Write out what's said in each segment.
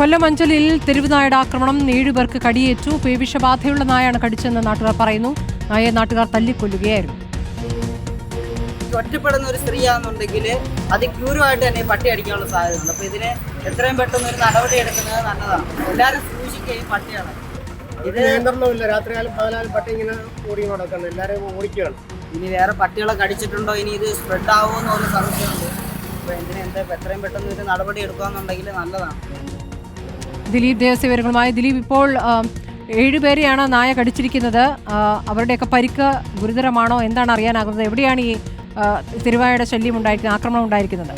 കൊല്ലം അഞ്ചലിൽ തെരുവുനായുടെ ആക്രമണം. ഏഴുപേർക്ക് കടിയേറ്റു. പേവിഷബാധയുള്ള നായാണ് കടിച്ചെന്ന് നാട്ടുകാർ പറയുന്നു. നായെ നാട്ടുകാർ തല്ലിക്കൊല്ലുകയായിരുന്നു. ഒറ്റപ്പെടുന്ന ഒരു സ്ത്രീയാണെന്നുണ്ടെങ്കിൽ അതിക്രൂരമായിട്ട് തന്നെ പട്ടി അടിക്കാനുള്ള സാധ്യതയുണ്ട്. അപ്പോൾ ഇതിനെ എത്രയും പെട്ടെന്ന് ഒരു നടപടി എടുക്കുന്നത് നല്ലതാണ്. എല്ലാവരും സൂക്ഷിക്കുകയും പട്ടിയാണ്. ഇത് നിയന്ത്രണമില്ല. രാത്രിയാലും പകലാലും പട്ടി ഇങ്ങനെ ഓടി നടക്കണം. എല്ലാവരും ഓടിക്കുകയാണ്. ഇനി വേറെ പട്ടികളെ കടിച്ചിട്ടുണ്ടോ? ഇനി ഇത് സ്പ്രെഡ് ആവുമോ എന്നൊരു സംശയമുണ്ട്. അപ്പോൾ ഇതിന് എന്താ എത്രയും പെട്ടെന്ന് ഒരു നടപടി എടുക്കുകയെന്നുണ്ടെങ്കിൽ നല്ലതാണ്. ദിലീപ് ദേവസ്യ ദിലീപ് ഇപ്പോൾ ഏഴുപേരെയാണ് നായ കടിച്ചിരിക്കുന്നത്. അവരുടെയൊക്കെ പരിക്ക് ഗുരുതരമാണോ? എന്താണ് അറിയാനാകുന്നത്? എവിടെയാണ് ഈ തിരുവായുടെ ശല്യം ഉണ്ടായിരിക്കുന്നത് ആക്രമണം ഉണ്ടായിരിക്കുന്നത്?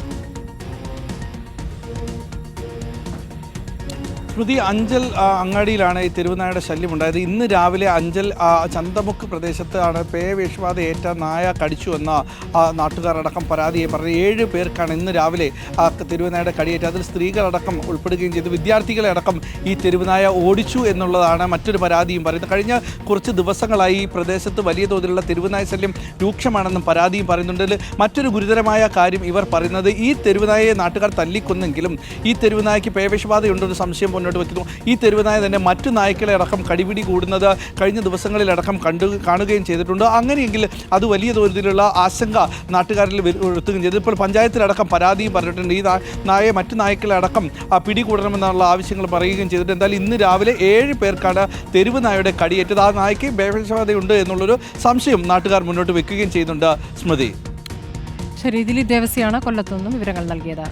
സ്മൃതി അഞ്ചൽ അങ്ങാടിയിലാണ് ഈ തിരുവനായയുടെ ശല്യം ഉണ്ടായത് ഇന്ന് രാവിലെ അഞ്ചൽ ചന്തമുക്ക് പ്രദേശത്താണ് പേ വിഷബാധ ഏറ്റ നായ കടിച്ചു എന്ന നാട്ടുകാരടക്കം പരാതിയെ പറഞ്ഞ് ഏഴ് പേർക്കാണ് ഇന്ന് രാവിലെ തെരുവുനായയുടെ കടിയേറ്റ അതിൽ സ്ത്രീകളടക്കം ഉൾപ്പെടുകയും ചെയ്തു. വിദ്യാർത്ഥികളെ അടക്കം ഈ തെരുവുനായ ഓടിച്ചു എന്നുള്ളതാണ് മറ്റൊരു പരാതിയും പറയുന്നത്. കഴിഞ്ഞ കുറച്ച് ദിവസങ്ങളായി ഈ പ്രദേശത്ത് വലിയ തോതിലുള്ള തെരുവുനായ ശല്യം രൂക്ഷമാണെന്നും പരാതിയും പറയുന്നുണ്ട്. മറ്റൊരു ഗുരുതരമായ കാര്യം ഇവർ പറയുന്നത് ഈ തെരുവുനായയെ നാട്ടുകാർ തല്ലിക്കൊന്നെങ്കിലും ഈ തെരുവുനായയ്ക്ക് പേവിഷബാധയുണ്ടെന്ന് സംശയം മുന്നോട്ട് വയ്ക്കുന്നു ഈ തെരുവുനായ തന്നെ മറ്റു നായ്ക്കളെ അടക്കം കടിപിടി കൂടുന്നത് കഴിഞ്ഞ ദിവസങ്ങളിലടക്കം കണ്ടു കാണുകയും ചെയ്തിട്ടുണ്ട്. അങ്ങനെയെങ്കിൽ അത് വലിയ തോതിലുള്ള ആശങ്ക നാട്ടുകാരിൽ എത്തുകയും ചെയ്തു. ഇപ്പോൾ പഞ്ചായത്തിലടക്കം പരാതിയും പറഞ്ഞിട്ടുണ്ട്. ഈ നായയെ മറ്റു നായ്ക്കളെ അടക്കം പിടികൂടണമെന്നുള്ള ആവശ്യങ്ങൾ പറയുകയും ചെയ്തിട്ടുണ്ട്. എന്തായാലും ഇന്ന് രാവിലെ ഏഴ് പേർക്കാണ് തെരുവ് നായയുടെ കടിയേറ്റത്. ആ നായ്ക്ക് ഭേഷവാദയുണ്ട് എന്നുള്ളൊരു സംശയം നാട്ടുകാർ മുന്നോട്ട് വെക്കുകയും ചെയ്യുന്നുണ്ട്. സ്മൃതി. ശരി ദിലീപ് ദേവസ്യാണ് കൊല്ലത്തുനിന്നും വിവരങ്ങൾ നൽകിയത്.